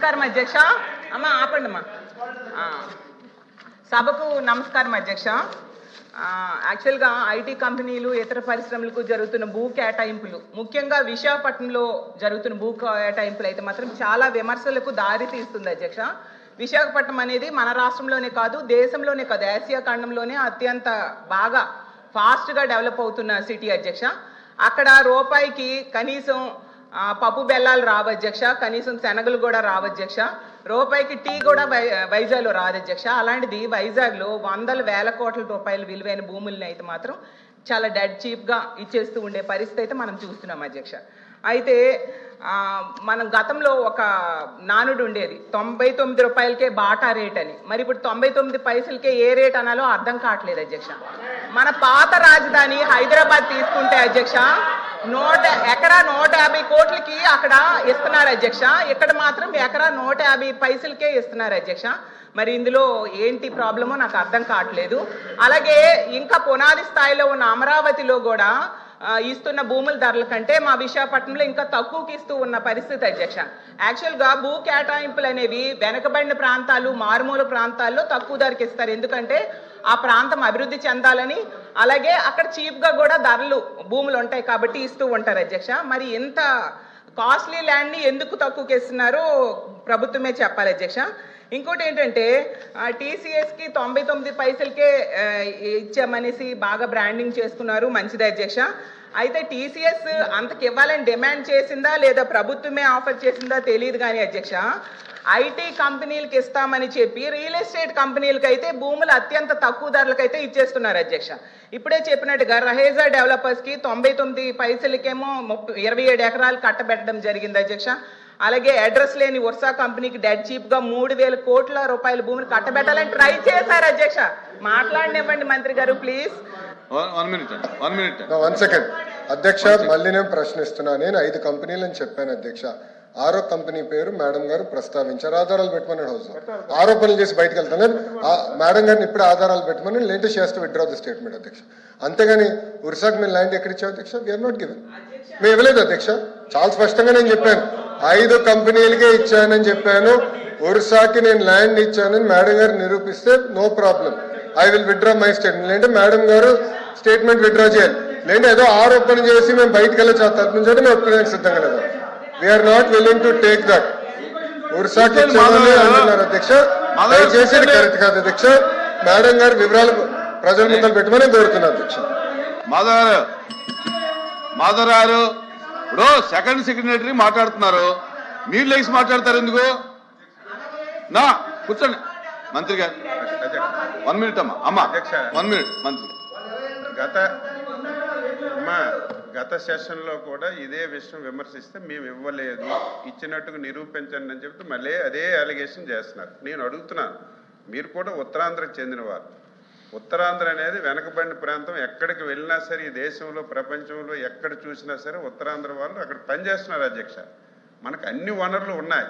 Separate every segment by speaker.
Speaker 1: నమస్కారం అధ్యక్ష. అమ్మ ఆపండి అమ్మా సభకు నమస్కారం అధ్యక్ష. యాక్చువల్గా ఐటీ కంపెనీలు ఇతర పరిశ్రమలకు జరుగుతున్న భూ కేటాయింపులు ముఖ్యంగా విశాఖపట్నంలో జరుగుతున్న భూ కేటాయింపులు అయితే మాత్రం చాలా విమర్శలకు దారి తీస్తుంది అధ్యక్ష. విశాఖపట్నం అనేది మన రాష్ట్రంలోనే కాదు దేశంలోనే కాదు ఆసియా ఖండంలోనే అత్యంత బాగా ఫాస్ట్గా డెవలప్ అవుతున్న సిటీ అధ్యక్ష. అక్కడ రూపాయికి కనీసం పప్పు బెల్లాలు రావధ్యక్ష కనీసం శనగలు కూడా రావధ్యక్ష రూపాయికి టీ కూడా వై వైజాగ్లో రాదు అలాంటిది వైజాగ్లో వందల వేల కోట్ల రూపాయల విలువైన భూముల్ని అయితే మాత్రం చాలా డెడ్ చీప్గా ఇచ్చేస్తూ ఉండే పరిస్థితి అయితే మనం చూస్తున్నాం అధ్యక్ష. అయితే మనం గతంలో ఒక నానుడు ఉండేది. తొంభై తొమ్మిది రూపాయలకే బాటా రేట్ అని. మరి ఇప్పుడు తొంభై తొమ్మిది పైసలకే ఏ రేట్ అనాలో అర్థం కావట్లేదు అధ్యక్ష. మన పాత రాజధాని హైదరాబాద్ తీసుకుంటే అధ్యక్ష నూట ఎకరా నూట యాభై కోట్లకి అక్కడ ఇస్తున్నారు అధ్యక్ష. ఇక్కడ మాత్రం ఎకరా నూట యాభై పైసలకే ఇస్తున్నారు అధ్యక్ష. మరి ఇందులో ఏంటి ప్రాబ్లమో నాకు అర్థం కావట్లేదు. అలాగే ఇంకా పునాది స్థాయిలో ఉన్న అమరావతిలో కూడా ఇస్తున్న భూముల ధరల కంటే మా విశాఖపట్నంలో ఇంకా తక్కువకి ఇస్తూ ఉన్న పరిస్థితి అధ్యక్ష. యాక్చువల్గా భూ కేటాయింపులు అనేవి వెనకబడిన ప్రాంతాలు మారుమూల ప్రాంతాల్లో తక్కువ ధరకి ఇస్తారు. ఎందుకంటే ఆ ప్రాంతం అభివృద్ధి చెందాలని అలాగే అక్కడ చీప్గా కూడా ధరలు భూములు ఉంటాయి కాబట్టి ఇస్తూ ఉంటారు అధ్యక్ష. మరి ఇంత కాస్ట్లీ ల్యాండ్ని ఎందుకు తక్కువకి ఇస్తున్నారో ప్రభుత్వమే చెప్పాలి అధ్యక్ష. ఇంకోటి ఏంటంటే టీసీఎస్కి తొంభై తొమ్మిది పైసలకే ఇచ్చామనేసి బాగా బ్రాండింగ్ చేసుకున్నారు మంచిది అధ్యక్ష. అయితే టీసీఎస్ అంతకి ఇవ్వాలని డిమాండ్ చేసిందా లేదా ప్రభుత్వమే ఆఫర్ చేసిందా తెలియదు కానీ అధ్యక్ష ఐటీ కంపెనీలకు ఇస్తామని చెప్పి రియల్ ఎస్టేట్ కంపెనీలకు అయితే భూములు అత్యంత తక్కువ ధరలకు అయితే ఇచ్చేస్తున్నారు అధ్యక్ష. ఇప్పుడే చెప్పినట్టుగా రహేజా డెవలపర్స్కి తొంభై తొమ్మిది పైసలకేమో ముప్పై ఇరవై ఏడు ఎకరాలు కట్టబెట్టడం జరిగింది అధ్యక్ష. అలాగే అడ్రస్ లేని వర్షా కంపెనీకి డెడ్ చీప్గా మూడు వేల కోట్ల రూపాయల భూమిని కట్టబెట్టాలని ట్రై చేశారు అధ్యక్ష. మాట్లాడినివ్వండి మంత్రి గారు ప్లీజ్.
Speaker 2: వన్ వన్ మినిట్ అండి. వన్ మినిట్
Speaker 3: వన్ సెకండ్ అధ్యక్ష మళ్ళీ నేను ప్రశ్నిస్తున్నా. నేను ఐదు కంపెనీలని చెప్పాను అధ్యక్ష. ఆరో కంపెనీ పేరు మేడం గారు ప్రస్తావించారు. ఆధారాలు పెట్టమని హౌస్ ఆరోపణలు చేసి బయటకు వెళ్తాను. ఆ మేడం గారిని ఇప్పుడు ఆధారాలు పెట్టమని లేటెస్ట్ చేస్తూ విత్డ్రా ది స్టేట్మెంట్ అధ్యక్ష. అంతేగాని ఉరిసాక్ మీరు ల్యాండ్ ఎక్కడ ఇచ్చావు అధ్యక్ష? వీఆర్ నాట్ గివెన్ మేము ఇవ్వలేదు అధ్యక్ష. చాలా స్పష్టంగా నేను చెప్పాను. ఐదు కంపెనీలకే ఇచ్చానని చెప్పాను. ఒరిస్సాకి నేను ల్యాండ్ ఇచ్చానని మేడం గారు నిరూపిస్తే no problem I will withdraw my statement లేదంటే మేడం గారు స్టేట్మెంట్ విత్డ్రా చేయాలి. లేదంటే ఏదో ఆరోపణ చేసి మేము బయటకు వెళ్ళి తరపు నుంచి మేము ఒప్పుకోవడానికి సిద్ధంగా లేదు. We are not willing to take that ఇచ్చామని అంటున్నారు అధ్యక్ష. దయచేసి కరెక్ట్ కాదు అధ్యక్ష. మేడం గారు వివరాలు ప్రజల ముందర పెట్టమని కోరుతున్నాను అధ్యక్ష.
Speaker 2: మాధవ్ గారు మాధవ్ గారు ఇప్పుడు సెకండ్ సెక్రటరీ మాట్లాడుతున్నారు. మీరు లేచి మాట్లాడతారు ఎందుకు? నా కూర్చోండి. మంత్రి గారు వన్ మినిట్ అమ్మా అమ్మా
Speaker 4: అధ్యక్ష.
Speaker 2: వన్ మినిట్ మంత్రి.
Speaker 4: గత అమ్మా గత సెషన్లో కూడా ఇదే విషయం విమర్శిస్తే మేము ఇవ్వలేదు. ఇచ్చినట్టుగా నిరూపించండి అని చెప్తే మళ్ళీ అదే అలిగేషన్ చేస్తున్నారు. నేను అడుగుతున్నాను మీరు కూడా ఉత్తరాంధ్రకు చెందినవారు. ఉత్తరాంధ్ర అనేది వెనకబడిన ప్రాంతం. ఎక్కడికి వెళ్ళినా సరే ఈ దేశంలో ప్రపంచంలో ఎక్కడ చూసినా సరే ఉత్తరాంధ్ర వాళ్ళు అక్కడ పనిచేస్తున్నారు అధ్యక్ష. మనకు అన్ని వనరులు ఉన్నాయి.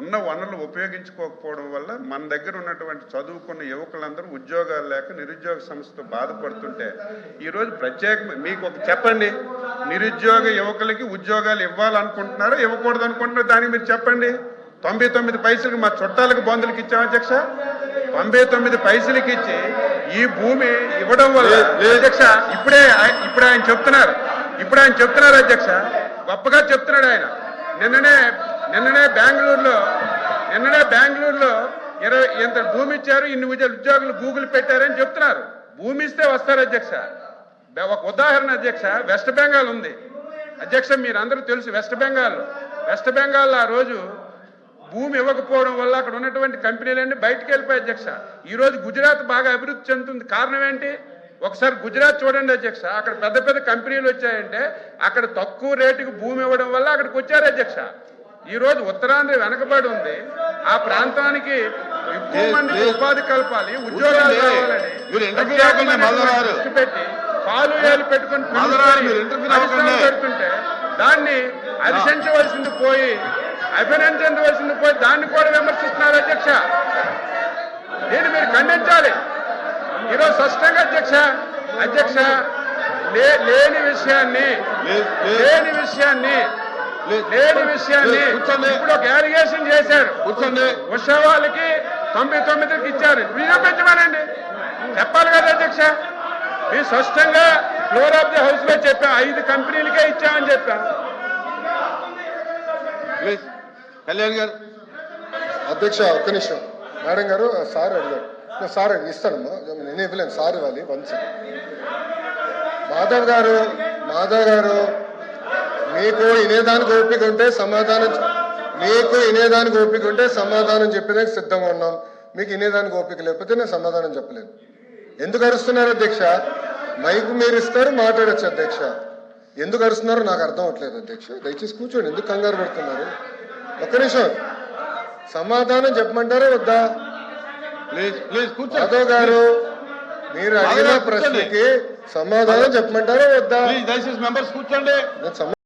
Speaker 4: ఉన్న వనరులు ఉపయోగించుకోకపోవడం వల్ల మన దగ్గర ఉన్నటువంటి చదువుకున్న యువకులందరూ ఉద్యోగాలు లేక నిరుద్యోగ సమస్యతో బాధపడుతుంటే ఈరోజు ప్రత్యేక మీకు ఒక చెప్పండి. నిరుద్యోగ యువకులకి ఉద్యోగాలు ఇవ్వాలనుకుంటున్నారో? ఇవ్వకూడదు అనుకుంటున్నారో? దానికి మీరు చెప్పండి. తొంభై తొమ్మిది పైసలకి మా చుట్టాలకు బంధువులకి ఇచ్చాం అధ్యక్ష. తొంభై తొమ్మిది పైసలకి ఇచ్చి ఈ భూమి ఇవ్వడం వల్ల అధ్యక్ష ఇప్పుడే ఇప్పుడు ఆయన చెప్తున్నారు. ఇప్పుడు ఆయన చెప్తున్నారు అధ్యక్ష. గొప్పగా చెప్తున్నాడు ఆయన. నిన్ననే నిన్ననే బెంగళూరులో నిన్ననే బెంగళూరులో ఇరవై ఇంత భూమి ఇచ్చారు ఇన్ని ఉద్యోగులు గూగుల్ పెట్టారని చెప్తున్నారు. భూమి ఇస్తే వస్తారు అధ్యక్ష. ఒక ఉదాహరణ అధ్యక్ష వెస్ట్ బెంగాల్ ఉంది. అధ్యక్ష మీరందరూ తెలుసు వెస్ట్ బెంగాల్. వెస్ట్ బెంగాల్ ఆ రోజు భూమి ఇవ్వకపోవడం వల్ల అక్కడ ఉన్నటువంటి కంపెనీలన్నీ బయటకు వెళ్ళిపోయి అధ్యక్ష. ఈరోజు గుజరాత్ బాగా అభివృద్ధి చెందుతుంది. కారణం ఏంటి? ఒకసారి గుజరాత్ చూడండి అధ్యక్ష. అక్కడ పెద్ద పెద్ద కంపెనీలు వచ్చాయంటే అక్కడ తక్కువ రేటుకి భూమి ఇవ్వడం వల్ల అక్కడికి వచ్చారు అధ్యక్ష. ఈ రోజు ఉత్తరాంధ్ర వెనకబడి ఉంది ఆ ప్రాంతానికి ఎక్కువ మందికి ఉపాధి కల్పాలి ఉద్యోగాలు. కావాలని పెట్టి పాలు ఏలు పెట్టుకొని. పెడుతుంటే దాన్ని హర్షించవలసింది పోయి అభినందించవలసింది పోయి దాన్ని కూడా విమర్శిస్తున్నారు అధ్యక్ష దీన్ని మీరు ఖండించాలి ఈరోజు స్పష్టంగా అధ్యక్ష అధ్యక్ష లేని విషయాన్ని. లేని విషయాన్ని. లేని విషయాన్ని. ఇప్పుడు ఒక అలిగేషన్ చేశారు.
Speaker 2: కూర్చోండి.
Speaker 4: ఉషా వాళ్ళకి తొంభై తొమ్మిదికి ఇచ్చారు. నిరూపించమనండి చెప్పాలి కదా అధ్యక్ష? మీరు స్పష్టంగా ఫ్లోర్ ఆఫ్ ది హౌస్లో చెప్పా ఐదు కంపెనీలకే ఇచ్చామని చెప్పా.
Speaker 2: కళ్యాణ్ గారు.
Speaker 3: అధ్యక్ష ఒక్క నిమిషం. మేడం గారు సార్ అడిగారు. సార్ అడిగి ఇస్తానమ్మా నేను ఇవ్వలేను. సార్ ఇవ్వాలి. వన్ సెకండ్ మాధవ్ గారు మాధవ్ గారు మీకు వినేదానికి ఓపిక ఉంటే సమాధానం మీకు వినేదానికి ఓపిక ఉంటే సమాధానం చెప్పేదానికి సిద్ధంగా ఉన్నాం. మీకు వినేదానికి ఓపిక లేకపోతే నేను సమాధానం చెప్పలేను. ఎందుకు అరుస్తున్నారు అధ్యక్ష? మైకు మీరు ఇస్తారు మాట్లాడచ్చు అధ్యక్ష. ఎందుకు అరుస్తున్నారో నాకు అర్థం అవట్లేదు అధ్యక్ష. దయచేసి కూర్చోండి. ఎందుకు కంగారు పెడుతున్నారు? ఒక్క నిమిషం. సమాధానం చెప్పమంటారా వద్దా? మాధవ్ గారు మీరు అడిగిన. ప్రశ్నకి సమాధానం చెప్పమంటారా వద్దా?
Speaker 2: దయచేసి మెంబర్స్ కూర్చోండి.